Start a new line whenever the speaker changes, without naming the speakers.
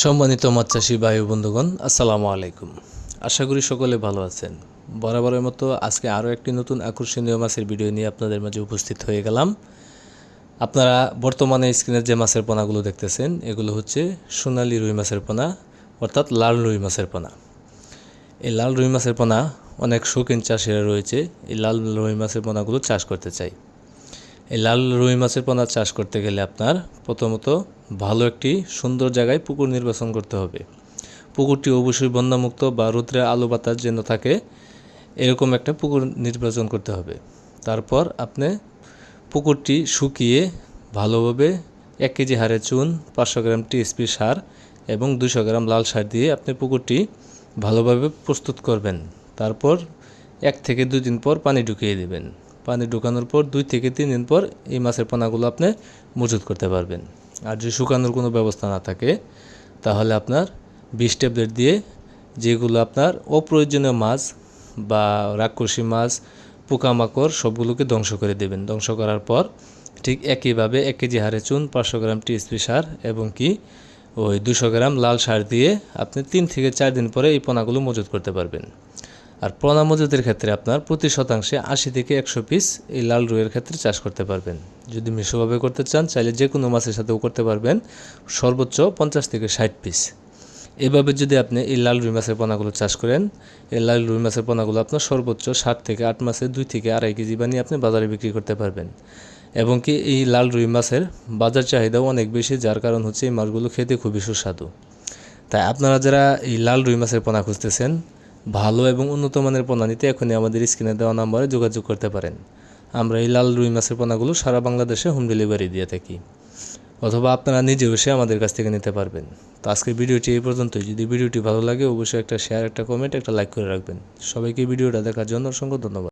সম্মানিত চাষি ভাই বন্ধুগণ, আসসালামু আলাইকুম। আশা করি সকলে ভালো আছেন। বরাবরের মতো আজকে আরও একটি নতুন আকর্ষণীয় মাছের ভিডিও নিয়ে আপনাদের মাঝে উপস্থিত হয়ে গেলাম। আপনারা বর্তমানে স্ক্রিনের যে মাছের পোনাগুলো দেখতেছেন, এগুলো হচ্ছে সোনালি রুই মাছের পোনা, অর্থাৎ লাল রুই মাছের পোনা। এই লাল রুই মাছের পোনা অনেক শৌখিন চাষিরা রয়েছে, এই লাল রুই মাছের পোনাগুলো চাষ করতে চায়। এই লাল রুই মাছের পোনা চাষ করতে গেলে আপনার প্রথমত ভালো একটি সুন্দর জায়গায় পুকুর নির্বাচন করতে হবে। পুকুরটি অবশ্যই বন্যামুক্ত বা রৌদ্রে আলো বাতাস যেন থাকে, এরকম একটা পুকুর নির্বাচন করতে হবে। তারপর আপনি পুকুরটি শুকিয়ে ভালোভাবে এক কেজি হারে চুন, পাঁচশো গ্রাম টিএসপি সার এবং দুশো গ্রাম লাল সার দিয়ে আপনি পুকুরটি ভালোভাবে প্রস্তুত করবেন। তারপর এক থেকে দুদিন পর পানি ঢুকিয়ে দেবেন। পানি ঢুকানোর পর দুই থেকে তিন দিন পর এই মাছের পোনাগুলো আপনি মজুত করতে পারবেন। আর যদি শুকানোর কোনো ব্যবস্থা না থাকে, তাহলে আপনার বিষ ট্যাবলেট দিয়ে যেগুলো আপনার অপ্রয়োজনীয় মাছ বা রাক্ষসী মাছ, পোকামাকড়, সবগুলোকে ধ্বংস করে দেবেন। ধ্বংস করার পর ঠিক একইভাবে এক কেজি হারে চুন, পাঁচশো গ্রাম টিএসপি সার এবং কি ওই দুশো গ্রাম লাল সার দিয়ে আপনি তিন থেকে চার দিন পরে এই পোনাগুলো মজুত করতে পারবেন। আর পোনা মজুদের ক্ষেত্রে আপনার প্রতি শতাংশে আশি থেকে একশো পিস এই লাল রুইয়ের ক্ষেত্রে চাষ করতে পারবেন। যদি মিশ্রভাবে করতে চান, চাইলে যে কোনো মাছের সাথেও করতে পারবেন। সর্বোচ্চ পঞ্চাশ থেকে ষাট পিস এভাবে যদি আপনি এই লাল রুই মাছের পোনাগুলো চাষ করেন, এই লাল রুই মাছের পোনাগুলো আপনার সর্বোচ্চ সাত থেকে আট মাসে দুই থেকে আড়াই কেজি বানিয়ে আপনি বাজারে বিক্রি করতে পারবেন। এবং কি এই লাল রুই মাছের বাজার চাহিদাও অনেক বেশি, যার কারণ হচ্ছে এই মাছগুলো খেতে খুবই সুস্বাদু। তাই আপনারা যারা এই লাল রুই মাছের পোনা খুঁজতেছেন ভালো এবং উন্নত মানের পোনা নিতে এখনই আমাদের স্ক্রিনে দেওয়া নাম্বারে যোগাযোগ করতে পারেন। আমরা এই লাল রুই মাছের পোনাগুলো সারা বাংলাদেশে হোম ডেলিভারি দিয়ে থাকি। অথবা আপনারা নিজেও এসে আমাদের কাছ থেকে নিতে পারবেন। তো আজকের ভিডিওটি এই পর্যন্তই। যদি ভিডিওটি ভালো লাগে, অবশ্যই একটা শেয়ার একটা কমেন্ট একটা লাইক করে রাখবেন। সবাইকে ভিডিওটা দেখার জন্য অসংখ্য ধন্যবাদ।